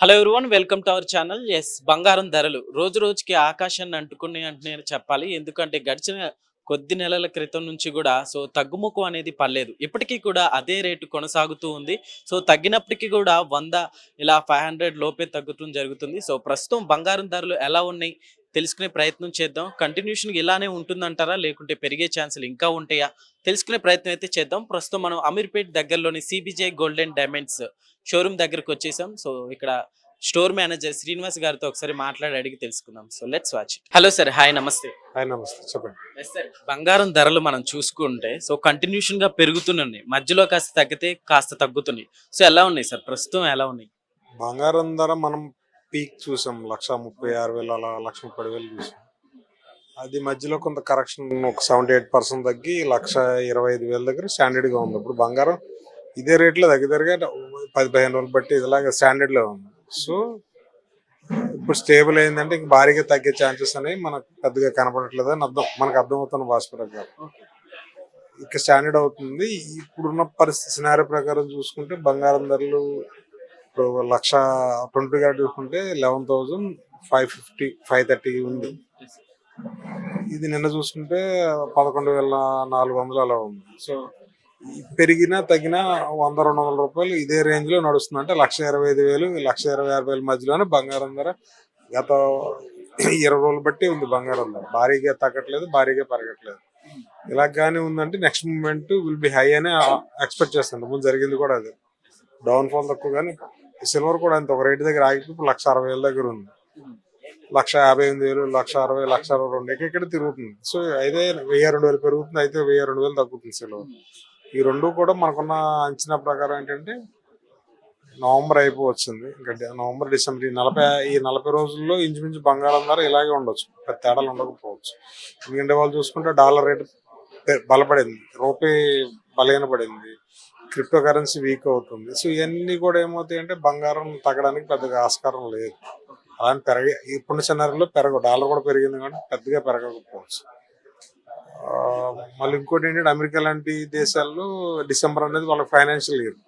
Hello everyone welcome to our channel yes బంగారం ధరలు. రోజు రోజుకి ఆకాశాన్ని అంటుకుని అంటే నేను చెప్పాలి. ఎందుకంటే గడిచిన కొద్ది నెలల క్రితం నుంచి కూడా సో తగ్గుముఖం అనేది పర్లేదు ఇప్పటికీ కూడా అదే రేటు కొనసాగుతూ ఉంది. సో తగ్గినప్పటికీ కూడా వంద ఇలా ఫైవ్ హండ్రెడ్ లోపే తగ్గుతుంది జరుగుతుంది. సో ప్రస్తుతం బంగారం ధరలు ఎలా ఉన్నాయి? తెలుసుకునే ప్రయత్నం చేద్దాం. కంటిన్యూషన్ ఇలానే ఉంటుందంటారా? లేకుంటే పెరిగే ఛాన్సులు ఇంకా ఉంటాయా? తెలుసుకునే ప్రయత్నం అయితే చేద్దాం. ప్రస్తుతం మనం అమీర్పేట్ దగ్గరలోని సిబిజే గోల్డెన్ డైమండ్స్ షోరూమ్ దగ్గరకు వచ్చేసాం. సో ఇక్కడ స్టోర్ మేనేజర్ శ్రీనివాస్ గారితో ఒకసారి మాట్లాడి అడిగి తెలుసుకుందాం. So let's watch hello sir. Hi నమస్తే. హాయ్ నమస్తే. చెప్పండి. సార్. బంగారం ధరలు మనం చూసుకుంటే సో కంటిన్యూషన్గా పెరుగుతున్నాయి. మధ్యలో కాస్త తగ్గితే కాస్త తగ్గుతున్నాయి. సో ఎలా ఉన్నాయి సార్? ప్రస్తుతం ఎలా ఉన్నాయి? బంగారం ధర మనం పీక్ చూసాం లక్ష ముప్పై ఆరు వేలు అలా లక్ష ముప్పై వేలు చూసాం. అది మధ్యలో కొంత కరెక్షన్ ఒక సెవెంటీ ఎయిట్ పర్సెంట్ తగ్గి లక్ష ఇరవై ఐదు వేల దగ్గర స్టాండర్డ్గా ఉంది. ఇప్పుడు బంగారం ఇదే రేట్లో దగ్గర దగ్గర పది పదిహేను రోజులు బట్టి ఇదిలాగా స్టాండర్డ్లో ఉంది. సో ఇప్పుడు స్టేబుల్ అయిందంటే ఇంక భారీగా తగ్గే ఛాన్సెస్ అనేవి మనకు పెద్దగా కనపడట్లేదు అని అర్థం మనకు అర్థమవుతున్న భాష ప్రకారం ఇక స్టాండర్డ్ అవుతుంది. ఇప్పుడున్న పరిస్థితి సినారీ ప్రకారం చూసుకుంటే బంగారం ధరలు ఇప్పుడు లక్ష ట్వంటీ గా చూసుకుంటే eleven thousand five fifty five thirty ఉంది. ఇది నిన్న చూసుకుంటే పదకొండు వేల నాలుగు వందలు అలా ఉంది. సో పెరిగినా తగ్గినా వంద రెండు వందల రూపాయలు ఇదే రేంజ్లో నడుస్తుంది. అంటే లక్ష ఇరవై ఐదు వేలు లక్ష ఇరవై ఆరు వేల మధ్యలోనే బంగారం ధర గత ఇరవై రోజులు బట్టి ఉంది బంగారం ధర. భారీగా తగ్గట్లేదు భారీగా పెరగట్లేదు. ఇలా కానీ ఉందంటే next moment will be high అని ఎక్స్పెక్ట్ చేస్తాను ముందు జరిగింది కూడా అది. డౌన్ ఫాల్ తక్కువ కానీ సిల్వర్ కూడా అంత ఒక రేటు దగ్గర ఆగిపోయి ఇప్పుడు లక్ష అరవై వేల దగ్గర ఉంది. లక్ష యాభై ఎనిమిది వేలు లక్ష అరవై లక్ష అరవై రెండు ఎక్కడ తిరుగుతుంది. సో అయితే వెయ్యి రెండు వేలు పెరుగుతుంది అయితే వెయ్యి రెండు వేలు తగ్గుతుంది సిల్వర్. ఈ రెండు కూడా మనకున్న అంచనా ప్రకారం ఏంటంటే నవంబర్ అయిపోవచ్చింది. ఇంకా నవంబర్ డిసెంబర్ ఈ నలభై ఈ నలభై రోజుల్లో ఇంచుమించు బంగారం ధర ఇలాగే ఉండొచ్చు. పెద్ద తేడాలు ఉండకపోవచ్చు. ఎందుకంటే వాళ్ళు చూసుకుంటే డాలర్ రేట్ బలపడింది. రూపాయి బలహీనపడింది. క్రిప్టో కరెన్సీ వీక్ అవుతుంది. సో ఇవన్నీ కూడా ఏమవుతాయి అంటే బంగారం తగ్గడానికి పెద్దగా ఆస్కారం లేదు. అలానే పెరగ ఇప్పుడు సినారీలో పెరగ డాలర్ కూడా పెరిగింది కానీ పెద్దగా పెరగకపోవచ్చు. మళ్ళీ ఇంకోటి ఏంటంటే అమెరికా లాంటి దేశాల్లో డిసెంబర్ అనేది వాళ్ళకి ఫైనాన్షియల్ ఇయర్.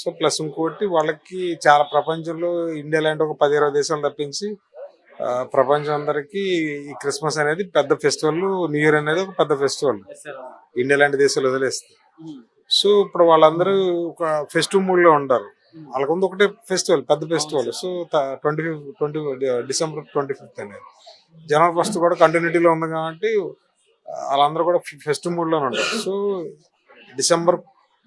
సో ప్లస్ ఇంకోటి వాళ్ళకి చాలా ప్రపంచంలో ఇండియా లాంటి ఒక పది ఇరవై దేశాలు తప్పించి ప్రపంచం అందరికీ ఈ క్రిస్మస్ అనేది పెద్ద ఫెస్టివల్ న్యూ ఇయర్ అనేది ఒక పెద్ద ఫెస్టివల్. ఇండియా లాంటి దేశాలు వదిలేస్తే. సో ఇప్పుడు వాళ్ళందరూ ఒక ఫెస్టివ్ మూడ్లో ఉంటారు. వాళ్ళకు ఉంది ఒకటే ఫెస్టివల్ పెద్ద festival. So twenty fifth twenty December twenty fifth అనేది జనవరి ఫస్ట్ కూడా కంటిన్యూటీలో ఉంది కాబట్టి ఆ, వాళ్ళందరూ కూడా ఫెస్టివ్ మూడ్లోనే ఉంటారు. సో డిసెంబర్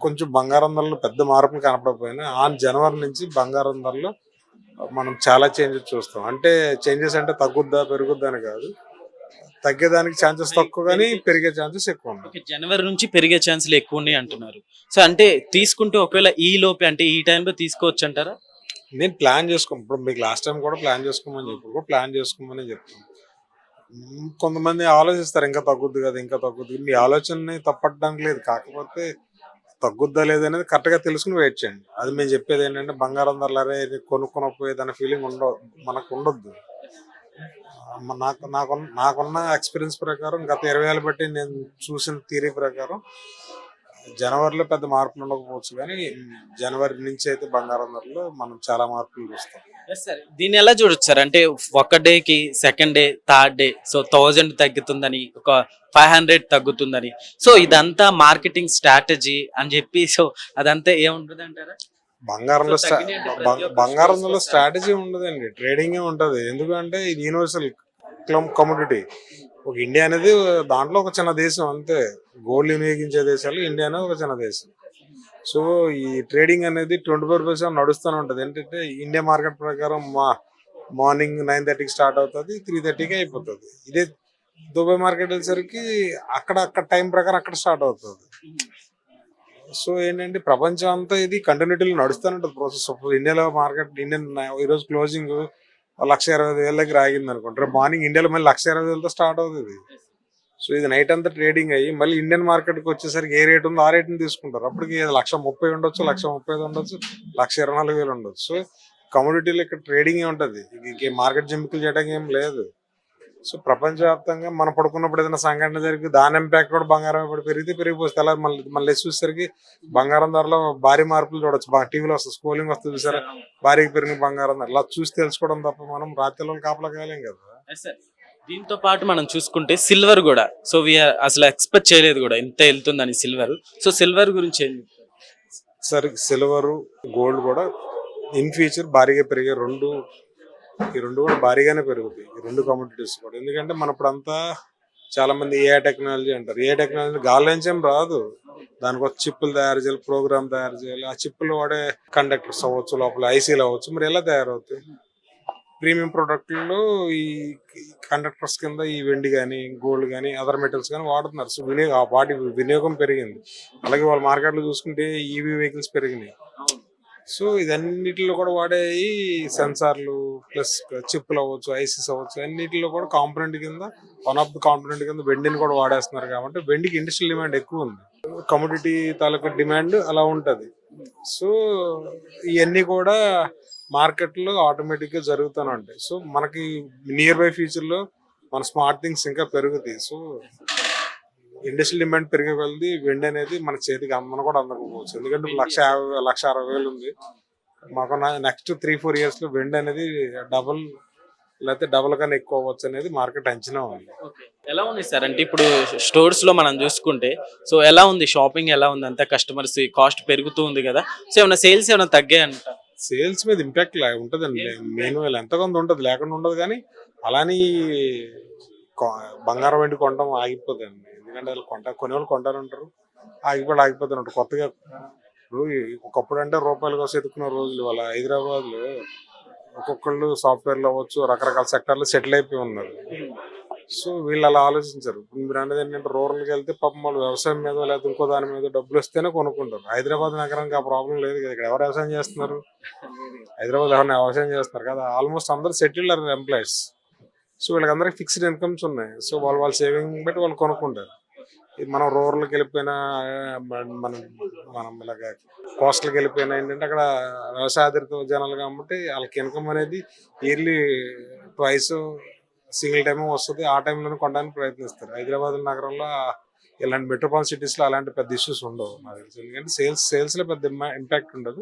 కొంచెం బంగారం ధరలో పెద్ద మార్పులు కనపడకపోయినా ఆన్ జనవరి నుంచి బంగారం ధరలో మనం చాలా చేంజెస్ చూస్తాం. అంటే చేంజెస్ అంటే తగ్గుద్దా పెరుగుద్దా అని కాదు. తగ్గేదానికి ఛాన్సెస్ తక్కువ కానీ పెరిగే ఛాన్సెస్ ఎక్కువ ఉన్నాయి. జనవరి నుంచి పెరిగే ఛాన్సులు ఎక్కువ ఉన్నాయి అంటున్నారు. సో అంటే తీసుకుంటే ఒకవేళ ఈ లోపే అంటే ఈ టైంలో తీసుకోవచ్చు అంటారా నేను ప్లాన్ చేసుకో ఇప్పుడు మీకు లాస్ట్ టైం కూడా ప్లాన్ చేసుకోమని చెప్పి కూడా ప్లాన్ చేసుకోమని చెప్తాను. కొంతమంది ఆలోచిస్తారు ఇంకా తగ్గుద్ది కదా ఇంకా తగ్గుద్ది. మీ ఆలోచనని తప్పట్టడానికి లేదు కాకపోతే తగ్గుద్దా లేదనేది కరెక్ట్గా తెలుసుకుని వెయిట్ చేయండి. అది మేము చెప్పేది ఏంటంటే బంగారం ధరలరే ఇది కొనుక్కొనపోయేదన్న ఫీలింగ్ ఉండ మనకు ఉండొద్దు. నాకు నాకు నాకున్న నాకున్న ఎక్స్పీరియన్స్ ప్రకారం గత ఇరవై ఏళ్ళు బట్టి నేను చూసిన థియరీ ప్రకారం జనవరిలో పెద్ద మార్పులు ఉండకపోవచ్చు కానీ జనవరి నుంచి అయితే బంగారం ధరలో మనం చాలా మార్పులు చూస్తాం. దీన్ని ఎలా చూడొచ్చు సార్ అంటే ఒక డేకి second day third day so thousand తగ్గుతుందని ఒక ఫైవ్ హండ్రెడ్ తగ్గుతుందని. సో ఇదంతా మార్కెటింగ్ స్ట్రాటజీ అని చెప్పి సో అదంతా ఏముంటుంది అంటారా బంగారంలో బంగారంలో. స్ట్రాటజీ ఉండదండి. ట్రేడింగ్ ఉంటది ఎందుకంటే ఇది యూనివర్సల్ కమ్యూనిటీ ఒక ఇండియా అనేది దాంట్లో ఒక చిన్న దేశం అంతే. గోల్డ్ వినియోగించే దేశాలు ఇండియా అనేది ఒక చిన్న దేశం. సో ఈ ట్రేడింగ్ అనేది ట్వంటీ ఫోర్ పర్సెంట్ నడుస్తూనే ఉంటది. ఏంటంటే ఇండియా మార్కెట్ ప్రకారం మా మార్నింగ్ నైన్ థర్టీకి స్టార్ట్ అవుతుంది త్రీ థర్టీకి అయిపోతుంది. ఇదే దుబాయ్ మార్కెట్ వచ్చేసరికి అక్కడ అక్కడ టైం ప్రకారం అక్కడ స్టార్ట్ అవుతుంది. సో ఏంటంటే ప్రపంచం అంతా ఇది కంటిన్యూటీలో నడుస్తూనే ఉంటుంది ప్రాసెస్ ఇండియాలో మార్కెట్ ఇండియన్ ఈరోజు క్లోజింగ్ లక్ష ఇరవై ఐదు వేల దగ్గర ఆగింది అనుకోండి. రేపు మార్నింగ్ ఇండియాలో మళ్ళీ లక్ష ఇరవై వేలతో స్టార్ట్ అవుతుంది సో ఇది నైట్ అంతా ట్రేడింగ్ అయ్యి మళ్ళీ ఇండియన్ మార్కెట్కి వచ్చేసరికి ఏ రేట్ ఉందో ఆ రేట్ని తీసుకుంటారు. అప్పటికి లక్ష ముప్పై ఉండొచ్చు లక్ష ముప్పై ఉండొచ్చు లక్ష ఇరవై నాలుగు వేలు ఉండొచ్చు. సో కమోడిటీలో ఇక్కడ ట్రేడింగ్ ఉంటుంది. మార్కెట్ జిమ్మికలు చేయడానికి ఏం లేదు. సో ప్రపంచవ్యాప్తంగా మనం పడుకున్నప్పుడు ఏదైనా సంఘటన జరిగి దాని ఇంపాక్ట్ కూడా బంగారం ఇప్పుడు పెరిగితే పెరిగిపోతుంది అలా మళ్ళీ మళ్ళీ చూసేసరికి బంగారం ధరలో భారీ మార్పులు చూడొచ్చు. బాగా టీవీలో వస్తుంది స్కూలింగ్ వస్తుంది చూసారా? భారీగా పెరిగిన బంగారం ధర. ఇలా చూసి తెలుసుకోవడం తప్ప మనం రాత్రిలో కాపలా కాలేం కదా. దీంతో పాటు మనం చూసుకుంటే సిల్వర్ కూడా. సో వీఆర్ అసలు ఎక్స్పెక్ట్ చేయలేదు కూడా. ఇంత వెళ్తుందని సిల్వర్. సో సిల్వర్ గురించి ఏం? సరే సిల్వర్ గోల్డ్ కూడా ఇన్ ఫ్యూచర్ భారీగా పెరిగే రెండు ఈ రెండు కూడా భారీగానే పెరుగుతాయి. ఈ రెండు కమ్యూనిటీస్ కూడా. ఎందుకంటే మన ఇప్పుడంతా చాలా మంది ఏ టెక్నాలజీ అంటారు ఏ టెక్నాలజీ గాలి నుంచి ఏం రాదు. దానికి ఒక చిప్పులు తయారు చేయాలి ప్రోగ్రామ్ తయారు చేయాలి. ఆ చిప్పులు వాడే కండక్టర్స్ అవ్వచ్చు లోపల ఐసీలు అవ్వచ్చు. మరి ఎలా తయారవుతాయి? ప్రీమియం ప్రోడక్ట్లో ఈ కండక్టర్స్ కింద ఈ వెండి కానీ గోల్డ్ కానీ అదర్ మెటల్స్ కానీ వాడుతున్నారు. సో వినియోగం వాటి వినియోగం పెరిగింది. అలాగే వాళ్ళ మార్కెట్లో చూసుకుంటే ఈవీ వెహికల్స్ పెరిగినాయి. సో ఇదన్నిటిలో కూడా వాడే సెన్సార్లు ప్లస్ చిప్పులు అవ్వచ్చు ఐసిస్ అవ్వచ్చు అన్నిటిలో కూడా కాంపనెంట్ కింద వన్ ఆఫ్ ది కాంపనెంట్ కింద వెండిని కూడా వాడేస్తున్నారు కాబట్టి వెండికి ఇండస్ట్రియల్ డిమాండ్ ఎక్కువ ఉంది. కమోడిటీ తాలూకా డిమాండ్ అలా ఉంటది. సో ఇవన్నీ కూడా మార్కెట్లో ఆటోమేటిక్గా జరుగుతూనే ఉంటాయి. సో మనకి నియర్ బై ఫ్యూచర్లో మన స్మార్ట్ థింగ్స్ ఇంకా పెరుగుతాయి. సో ఇండస్ట్రియల్ డిమాండ్ పెరిగే కొలది వెండి అనేది మన చేతికి అందన కూడా అందకపోవచ్చు. ఎందుకంటే లక్ష లక్ష అరవై వేలు ఉంది. మాకు నెక్స్ట్ త్రీ ఫోర్ ఇయర్స్లో వెండి అనేది డబుల్ లేకపోతే డబుల్ కన్నా ఎక్కువ అవ్వచ్చు అనేది మార్కెట్ అంచనా ఉంది. ఎలా ఉంది సార్? అంటే ఇప్పుడు స్టోర్స్లో మనం చూసుకుంటే సో ఎలా ఉంది? షాపింగ్ ఎలా ఉంది? అంతా కస్టమర్స్ కాస్ట్ పెరుగుతూ ఉంది కదా. సో ఏమైనా సేల్స్ ఏమైనా తగ్గాయంట? సేల్స్ మీద ఇంపాక్ట్ ఉంటుందండి. మెయిన్ ఎంత కొంత ఉంటుంది లేకుండా ఉండదు కానీ అలాని బంగారం వెండి కొనడం ఆగిపోతుంది ఎందుకంటే వాళ్ళు కొంట కొన్ని వాళ్ళు కొంటారంటారు. ఆగిపోయి ఆగిపోతారు కొత్తగా ఇప్పుడు ఒకప్పుడు అంటే రూపాయల కోసం ఎత్తుకున్న రోజులు వాళ్ళ హైదరాబాద్లో ఒక్కొక్కళ్ళు సాఫ్ట్వేర్లు అవ్వచ్చు రకరకాల సెక్టర్లు సెటిల్ అయిపోయి ఉన్నారు. సో వీళ్ళు అలా ఆలోచించారు. ఇప్పుడు మీరు అనేది ఏంటంటే రూరల్కి వెళ్తే పాపం వాళ్ళు వ్యవసాయం మీద లేదా ఇంకో దాని మీద డబ్బులు వస్తేనే కొనుక్కుంటారు. హైదరాబాద్ నగరానికి ఆ ప్రాబ్లం లేదు కదా. ఇక్కడ ఎవరు వ్యవసాయం చేస్తున్నారు? హైదరాబాద్ ఎవరైనా వ్యవసాయం చేస్తున్నారు కదా. ఆల్మోస్ట్ అందరు సెటిల్డ్ ఆర్ ఎంప్లాయీస్. సో వీళ్ళకందరికి ఫిక్స్డ్ ఇన్కమ్స్ ఉన్నాయి. సో వాళ్ళు వాళ్ళ సేవింగ్ బట్టి వాళ్ళు కొనుక్కుంటారు. ఇది మనం రూరల్కి వెళ్ళిపోయినా మనం మనం ఇలాగ కోస్టల్కి వెళ్ళిపోయినా ఏంటంటే అక్కడ వ్యవసాయ ఆధారిత జనాలు కాబట్టి వాళ్ళకి ఇన్కమ్ అనేది ఇయర్లీ ట్వైస్ సింగిల్ టైం వస్తుంది. ఆ టైంలోనే కొనడానికి ప్రయత్నిస్తారు. హైదరాబాద్ నగరంలో ఇలాంటి మెట్రోపాలిటన్ సిటీస్లో అలాంటి పెద్ద ఇష్యూస్ ఉండవు నాకు తెలిసి. ఎందుకంటే సేల్స్ సేల్స్లో పెద్ద ఇంపాక్ట్ ఉండదు.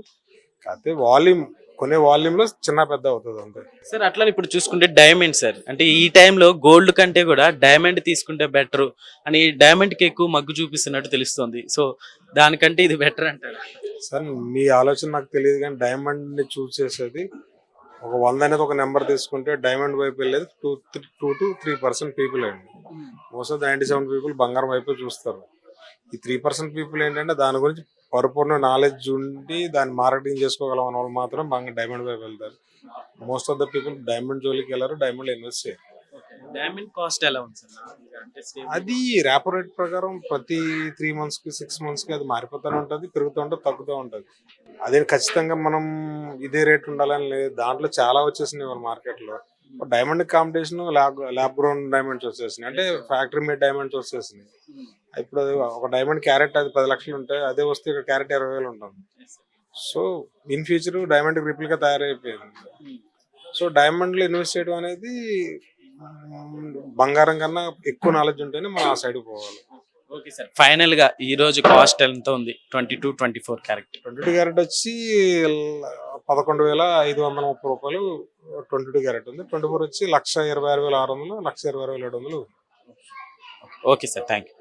కాకపోతే వాల్యూమ్ కొనే వాల్యూమ్లో చిన్న పెద్ద అవుతుంది అంతే. సార్ అట్లా ఇప్పుడు చూసుకుంటే డైమండ్ సార్. అంటే ఈ టైంలో గోల్డ్ కంటే కూడా డైమండ్ తీసుకుంటే బెటర్ అని డైమండ్కి ఎక్కువ మగ్గు చూపిస్తున్నట్టు తెలుస్తుంది. సో దానికంటే ఇది బెటర్ అంటారు? సార్ మీ ఆలోచన నాకు తెలియదు కానీ డైమండ్ని చూస్ చేసేది ఒక వంద అనేది ఒక నెంబర్ తీసుకుంటే డైమండ్ వైపు వెళ్ళేది two two to three percent people అండి. Most of ninety seven people బంగారం వైపు చూస్తారు. ఈ త్రీ పర్సెంట్ పీపుల్ ఏంటంటే దాని గురించి పరిపూర్ణ నాలెడ్జ్ ఉండి దాన్ని మార్కెటింగ్ చేసుకోగలం అన్న వాళ్ళు మాత్రం బంగ డైమండ్ వైపు వెళ్తారు. Most of the people diamond జోలికి వెళ్ళారు డైమండ్ ఇన్వెస్ట్ చేయరు. డైమండ్ కాస్ట్ ఎలా ఉంది సార్. అది ర్యాపో రేట్ ప్రకారం ప్రతి త్రీ మంత్స్కి సిక్స్ మంత్స్కి అది మారిపోతూనే ఉంటది పెరుగుతూ ఉంటుంది తగ్గుతూ ఉంటది. అదే ఖచ్చితంగా మనం ఇదే రేట్ ఉండాలని లేదు. దాంట్లో చాలా వచ్చేసినాయి మన మార్కెట్లో. Diamond competition lab lab ground diamonds వచ్చేసినాయి. అంటే ఫ్యాక్టరీ మేడ్ డైమండ్స్ వచ్చేసినాయి. ఇప్పుడు అది ఒక డైమండ్ క్యారెట్ అది పది లక్షలు ఉంటాయి అదే వస్తే ఇక్కడ క్యారెట్ ఇరవై వేలు ఉంటుంది. So in future diamond replica తయారైపోయింది. సో డైమండ్లో ఇన్వెస్ట్ చేయడం అనేది బంగారం కన్నా ఎక్కువ నాలెడ్జ్ ఉంటేనే మనం ఆ సైడ్ పోవాలి. Okay sir. ఫైనల్గా ఈ రోజు కాస్ట్ ఎంత ఉంది? Twenty two twenty four character twenty two carat వచ్చి పదకొండు వేల ఐదు వందల ముప్పై రూపాయలు ట్వంటీ టూ క్యారెట్ ఉంది. ట్వంటీ ఫోర్ వచ్చి లక్ష ఇరవై ఆరు వేల ఆరు వందలు లక్ష ఇరవై ఆరు వేల ఏడు వందలు. Okay sir. Thank you